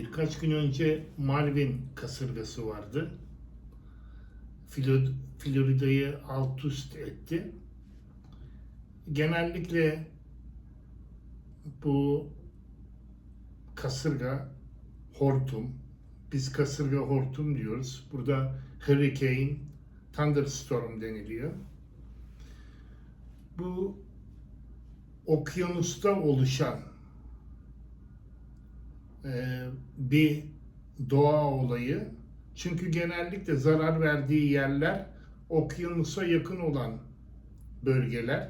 Birkaç gün önce Marvin kasırgası vardı. Flo- Florida'yı alt üst etti. Genellikle bu kasırga hortum, biz kasırga hortum diyoruz. Burada hurricane, thunderstorm deniliyor. Bu okyanusta oluşan bir doğa olayı. Çünkü genellikle zarar verdiği yerler okyanusa yakın olan bölgeler.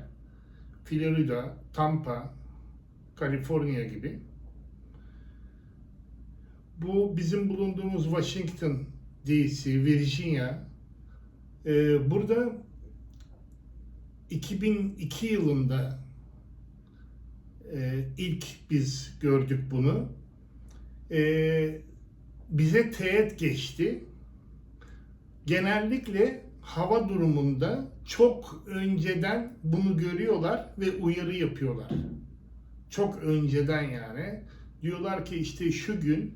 Florida, Tampa, Kaliforniya gibi. Bu bizim bulunduğumuz Washington DC, Virginia. E, burada 2002 yılında e, ilk biz gördük bunu. E, bize teğet geçti. Genellikle hava durumunda çok önceden bunu görüyorlar ve uyarı yapıyorlar. Çok önceden yani. Diyorlar ki işte şu gün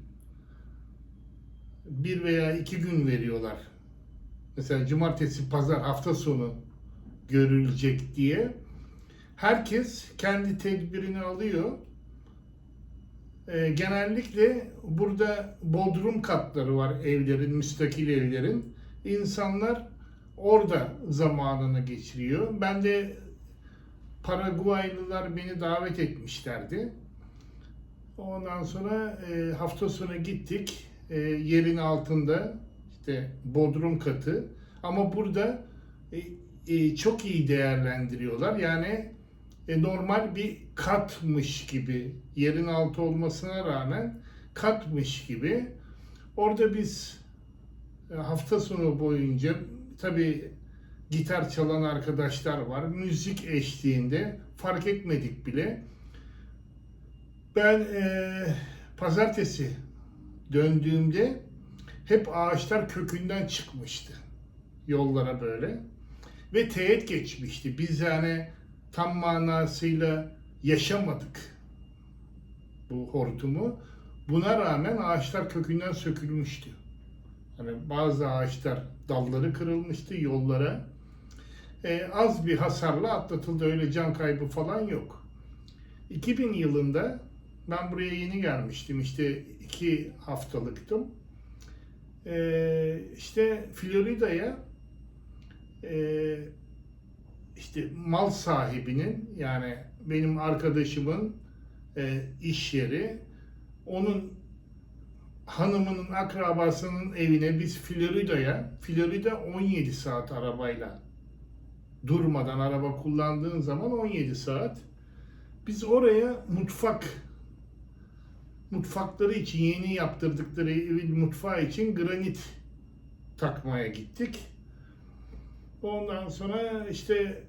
bir veya iki gün veriyorlar. Mesela cumartesi, pazar, hafta sonu görülecek diye. Herkes kendi tedbirini alıyor. Ee, genellikle burada bodrum katları var evlerin, müstakil evlerin. İnsanlar orada zamanını geçiriyor. Ben de Paraguaylılar beni davet etmişlerdi. Ondan sonra e, hafta sonu gittik. E, yerin altında işte bodrum katı. Ama burada e, e, çok iyi değerlendiriyorlar. Yani e, normal bir katmış gibi yerin altı olmasına rağmen katmış gibi. Orada biz e, hafta sonu boyunca tabi gitar çalan arkadaşlar var. Müzik eşliğinde fark etmedik bile. Ben e, pazartesi döndüğümde hep ağaçlar kökünden çıkmıştı yollara böyle ve teğet geçmişti. Biz yani tam manasıyla yaşamadık bu hortumu. Buna rağmen ağaçlar kökünden sökülmüştü. Hani bazı ağaçlar dalları kırılmıştı yollara. Ee, az bir hasarla atlatıldı. Öyle can kaybı falan yok. 2000 yılında ben buraya yeni gelmiştim. İşte iki haftalıktım. Ee, işte Florida'ya e, işte mal sahibinin yani benim arkadaşımın e, iş yeri onun hanımının akrabasının evine biz Florida'ya Florida 17 saat arabayla durmadan araba kullandığın zaman 17 saat biz oraya mutfak mutfakları için yeni yaptırdıkları evin mutfağı için granit takmaya gittik. Ondan sonra işte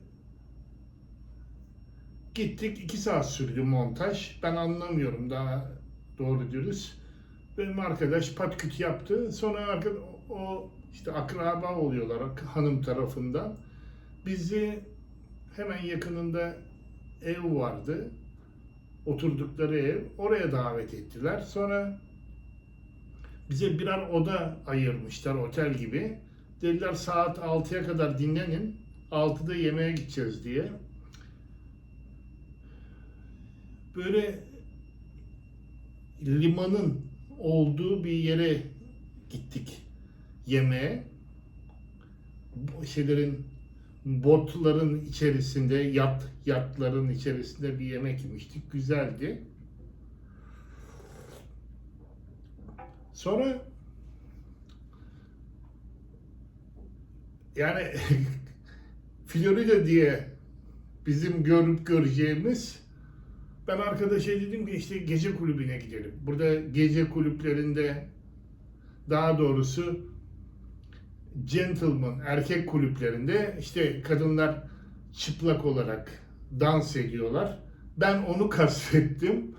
gittik iki saat sürdü montaj. Ben anlamıyorum daha doğru dürüst. Benim arkadaş patküt yaptı. Sonra arkadaş, o işte akraba oluyorlar hanım tarafından. Bizi hemen yakınında ev vardı. Oturdukları ev. Oraya davet ettiler. Sonra bize birer oda ayırmışlar otel gibi. Dediler saat 6'ya kadar dinlenin. 6'da yemeğe gideceğiz diye. Böyle limanın olduğu bir yere gittik yemeğe. Şeylerin botların içerisinde yat yatların içerisinde bir yemek yemiştik. Güzeldi. Sonra yani Florida diye bizim görüp göreceğimiz ben arkadaşa dedim ki işte gece kulübüne gidelim. Burada gece kulüplerinde daha doğrusu gentleman erkek kulüplerinde işte kadınlar çıplak olarak dans ediyorlar. Ben onu kastettim.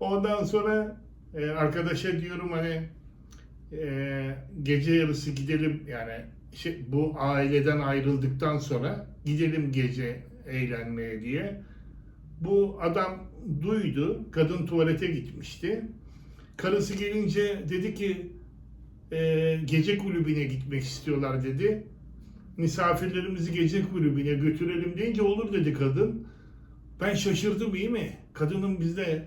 Ondan sonra e, arkadaşa diyorum hani e, gece yarısı gidelim yani şey, bu aileden ayrıldıktan sonra gidelim gece eğlenmeye diye. Bu adam duydu. Kadın tuvalete gitmişti. Karısı gelince dedi ki e, gece kulübüne gitmek istiyorlar dedi. Misafirlerimizi gece kulübüne götürelim deyince olur dedi kadın. Ben şaşırdım iyi mi? Kadının bizde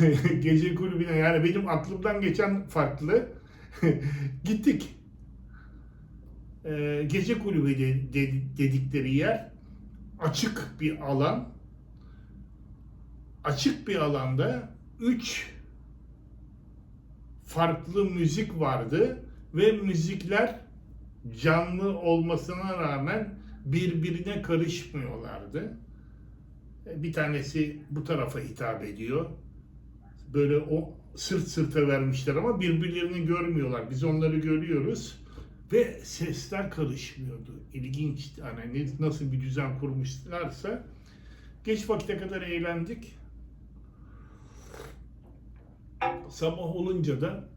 gece kulübüne yani benim aklımdan geçen farklı. Gittik. Ee, gece kulübü de- de- dedikleri yer açık bir alan. Açık bir alanda 3 farklı müzik vardı ve müzikler canlı olmasına rağmen birbirine karışmıyorlardı. Bir tanesi bu tarafa hitap ediyor. Böyle o sırt sırta vermişler ama birbirlerini görmüyorlar. Biz onları görüyoruz ve sesler karışmıyordu. İlginç. Yani ne- nasıl bir düzen kurmuşlarsa geç vakite kadar eğlendik. Sabah olunca da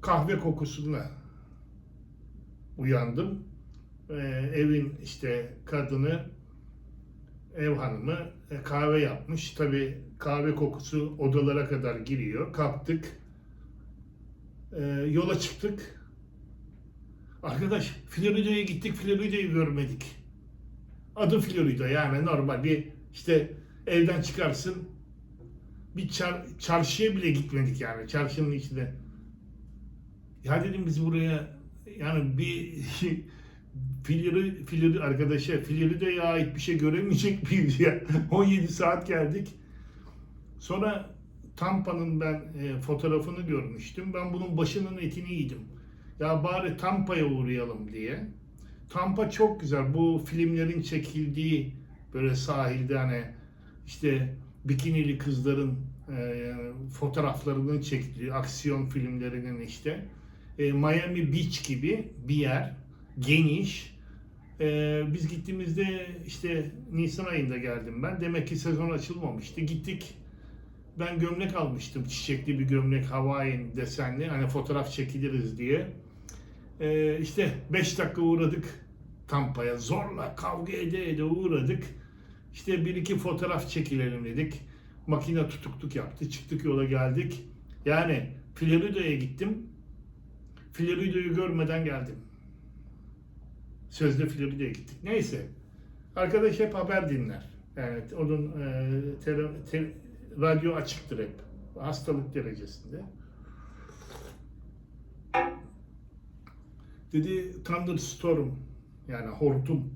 kahve kokusuna uyandım. Ee, evin işte kadını, ev hanımı e, kahve yapmış. Tabi kahve kokusu odalara kadar giriyor. Kalktık. Ee, yola çıktık. Arkadaş Florida'ya gittik. Florida'yı görmedik. Adı Florida yani normal bir işte evden çıkarsın bir çar- çarşıya bile gitmedik yani çarşının içinde. Ya dedim biz buraya yani bir Flori, Flori arkadaşa Florida'ya ait bir şey göremeyecek miyiz ya? 17 saat geldik. Sonra Tampa'nın ben e, fotoğrafını görmüştüm. Ben bunun başının etini yedim. Ya bari Tampa'ya uğrayalım diye. Tampa çok güzel. Bu filmlerin çekildiği böyle sahilde hani işte bikinili kızların e, fotoğraflarının çektiği aksiyon filmlerinin işte e, Miami Beach gibi bir yer geniş. E, biz gittiğimizde işte Nisan ayında geldim ben. Demek ki sezon açılmamıştı. Gittik. Ben gömlek almıştım. Çiçekli bir gömlek Hawaiian desenli. Hani fotoğraf çekiliriz diye. E, işte 5 dakika uğradık Tampa'ya. Zorla kavga ede ede uğradık. İşte bir iki fotoğraf çekilelim dedik. Makine tutukluk yaptı. Çıktık yola geldik. Yani Florida'ya gittim. Florida'yı görmeden geldim. Sözde Florida'ya gittik. Neyse. Arkadaş hep haber dinler. Yani onun e, tele- te- radyo açıktır hep. Hastalık derecesinde. Dedi thunderstorm yani hortum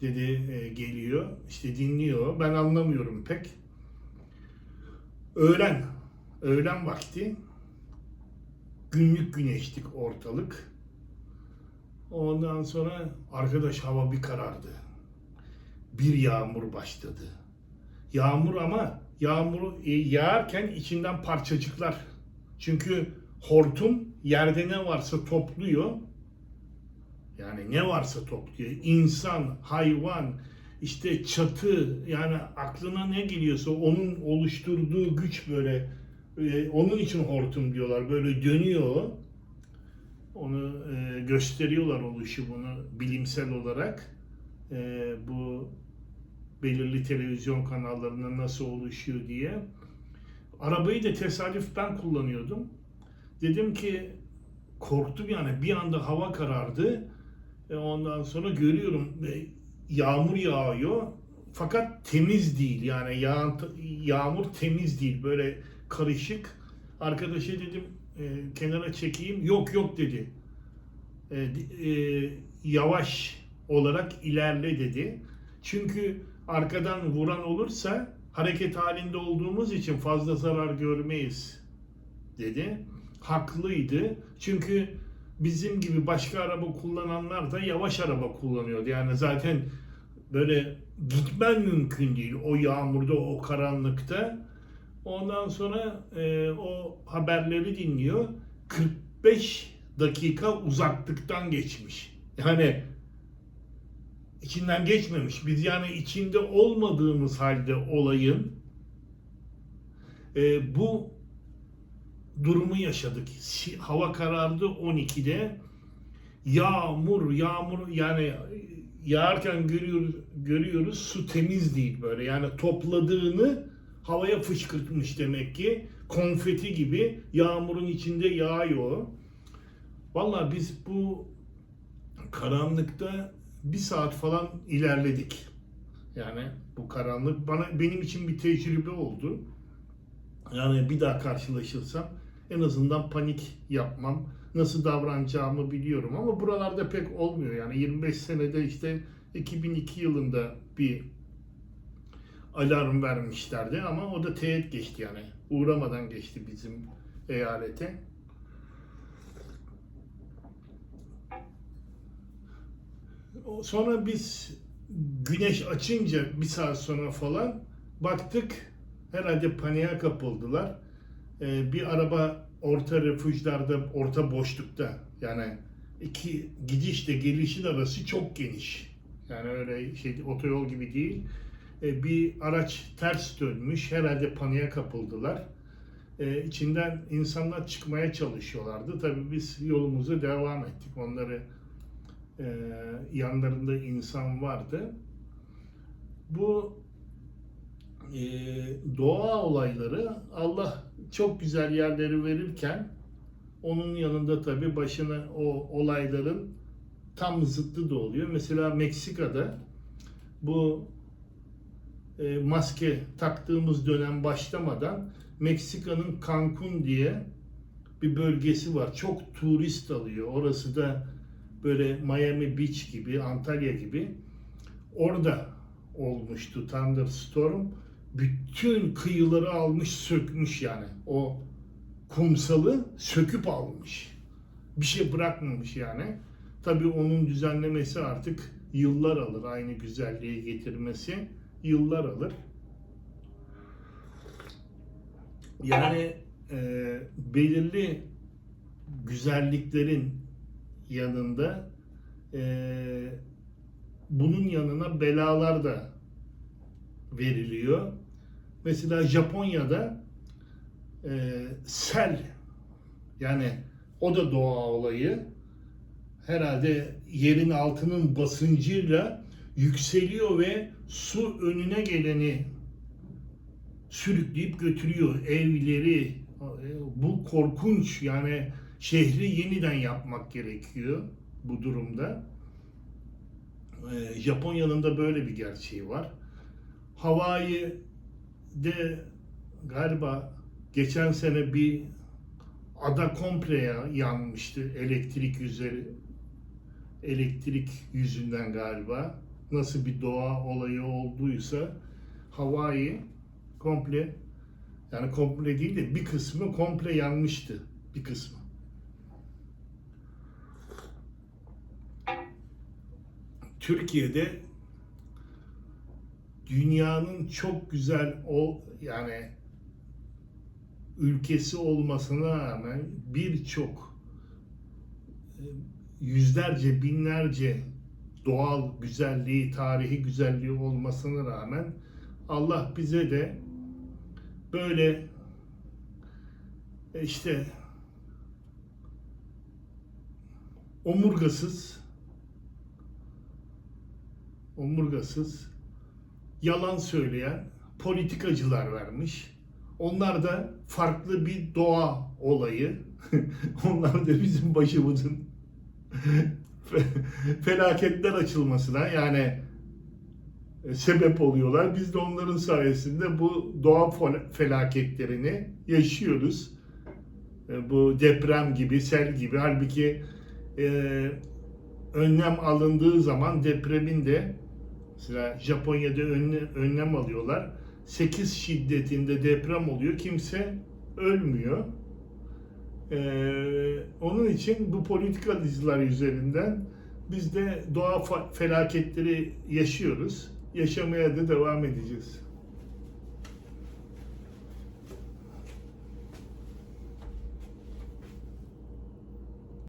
dedi e, geliyor. İşte dinliyor. Ben anlamıyorum pek. Öğlen. Öğlen vakti. Günlük güneşlik ortalık. Ondan sonra arkadaş hava bir karardı. Bir yağmur başladı. Yağmur ama yağmur e, yağarken içinden parçacıklar. Çünkü hortum yerde ne varsa topluyor. Yani ne varsa topluyor. İnsan, hayvan, işte çatı yani aklına ne geliyorsa onun oluşturduğu güç böyle e, onun için hortum diyorlar. Böyle dönüyor. Onu e, gösteriyorlar oluşumunu bilimsel olarak. E, bu belirli televizyon kanallarında nasıl oluşuyor diye. Arabayı da tesadüf ben kullanıyordum. Dedim ki korktum yani bir anda hava karardı. E ondan sonra görüyorum e, yağmur yağıyor. Fakat temiz değil yani yağ, yağmur temiz değil böyle karışık. Arkadaşa dedim e, kenara çekeyim. Yok yok dedi. E, e, yavaş olarak ilerle dedi. Çünkü arkadan vuran olursa hareket halinde olduğumuz için fazla zarar görmeyiz dedi. Haklıydı. Çünkü bizim gibi başka araba kullananlar da yavaş araba kullanıyordu. Yani zaten böyle gitmen mümkün değil o yağmurda, o karanlıkta. Ondan sonra e, o haberleri dinliyor. 45 dakika uzaklıktan geçmiş. Yani içinden geçmemiş. Biz yani içinde olmadığımız halde olayın e, bu durumu yaşadık. Hava karardı 12'de. Yağmur, yağmur yani yağarken görüyoruz, görüyoruz su temiz değil böyle. Yani topladığını havaya fışkırtmış demek ki. konfeti gibi yağmurun içinde yağıyor. Vallahi biz bu karanlıkta bir saat falan ilerledik. Yani bu karanlık bana benim için bir tecrübe oldu. Yani bir daha karşılaşırsam en azından panik yapmam. Nasıl davranacağımı biliyorum ama buralarda pek olmuyor. Yani 25 senede işte 2002 yılında bir alarm vermişlerdi ama o da teğet geçti yani. Uğramadan geçti bizim eyalete. Sonra biz güneş açınca bir saat sonra falan baktık herhalde paniğe kapıldılar. Ee, bir araba orta refüjlarda, orta boşlukta yani iki gidişle gelişin arası çok geniş. Yani öyle şey otoyol gibi değil. Ee, bir araç ters dönmüş herhalde paniğe kapıldılar. Ee, içinden insanlar çıkmaya çalışıyorlardı. Tabii biz yolumuza devam ettik. Onları e, yanlarında insan vardı. Bu e, doğa olayları Allah çok güzel yerleri verirken onun yanında tabii başına o olayların tam zıttı da oluyor. Mesela Meksika'da bu e, maske taktığımız dönem başlamadan Meksika'nın Cancun diye bir bölgesi var. Çok turist alıyor. Orası da böyle Miami Beach gibi, Antalya gibi. Orada olmuştu Thunderstorm. Bütün kıyıları almış, sökmüş yani. O kumsalı söküp almış. Bir şey bırakmamış yani. Tabii onun düzenlemesi artık yıllar alır. Aynı güzelliği getirmesi yıllar alır. Yani e, belirli güzelliklerin yanında e, bunun yanına belalar da veriliyor. Mesela Japonya'da e, sel yani o da doğa olayı herhalde yerin altının basıncıyla yükseliyor ve su önüne geleni sürükleyip götürüyor. Evleri bu korkunç yani şehri yeniden yapmak gerekiyor bu durumda. Ee, Japonya'nın da böyle bir gerçeği var. Hawaii'de galiba geçen sene bir ada komple ya- yanmıştı elektrik üzeri elektrik yüzünden galiba nasıl bir doğa olayı olduysa Hawaii komple yani komple değil de bir kısmı komple yanmıştı bir kısmı. Türkiye'de dünyanın çok güzel o yani ülkesi olmasına rağmen birçok e, yüzlerce binlerce doğal güzelliği, tarihi güzelliği olmasına rağmen Allah bize de böyle e, işte omurgasız omurgasız yalan söyleyen politikacılar vermiş. Onlar da farklı bir doğa olayı. Onlar da bizim başımızın felaketler açılmasına yani e, sebep oluyorlar. Biz de onların sayesinde bu doğa fel- felaketlerini yaşıyoruz. E, Bu deprem gibi, sel gibi. Halbuki e, önlem alındığı zaman depremin de mesela Japonya'da önle- önlem alıyorlar. 8 şiddetinde deprem oluyor. Kimse ölmüyor. Ee, onun için bu politikacılar üzerinden biz de doğa felaketleri yaşıyoruz. Yaşamaya da devam edeceğiz.